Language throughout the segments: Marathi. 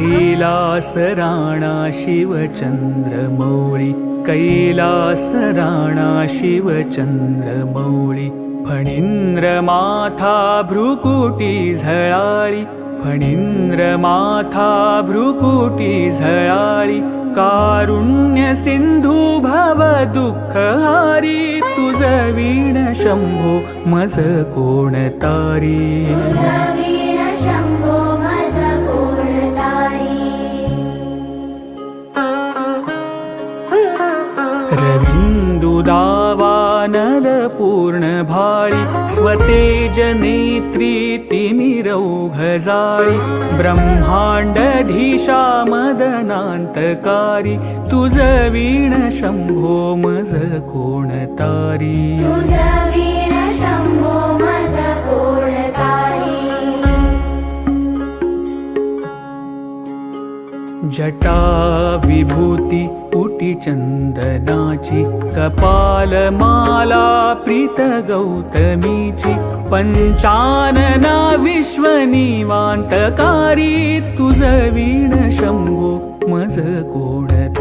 कैलास राणा शिवचंद्र मौळी कैलास राणा शिवचंद्र मौळी फणींद्र माथा भ्रुकुटी झळाळी फणींद्र माथा भ्रुकुटी झळाळी कारुण्य सिंधू भव दुःख हारी तुझ वीण शंभो मज कोण रविन्दुदावानल पूर्णभाळि स्वतेज नेत्री तिमिरौघजाळी ब्रह्माण्डधीशा मदनान्तकारि तुज वीण शम्भो मज कोण जटा विभूती पुटी चंदनाची कपालमाला प्रीत गौतमीची पंचानना विश्वनिवांतकारी तुझ वीण मज कोणत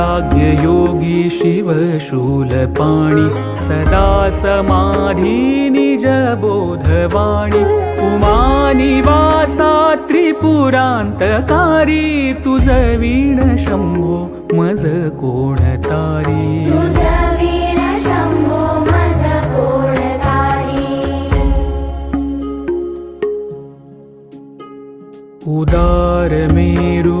वैराग्ययोगी शिवशूलपाणि सदा समाधि निजबोधवाणि पुमानि वासा त्रिपुरान्तकारी। तु मज कोणतारी उदारमेरु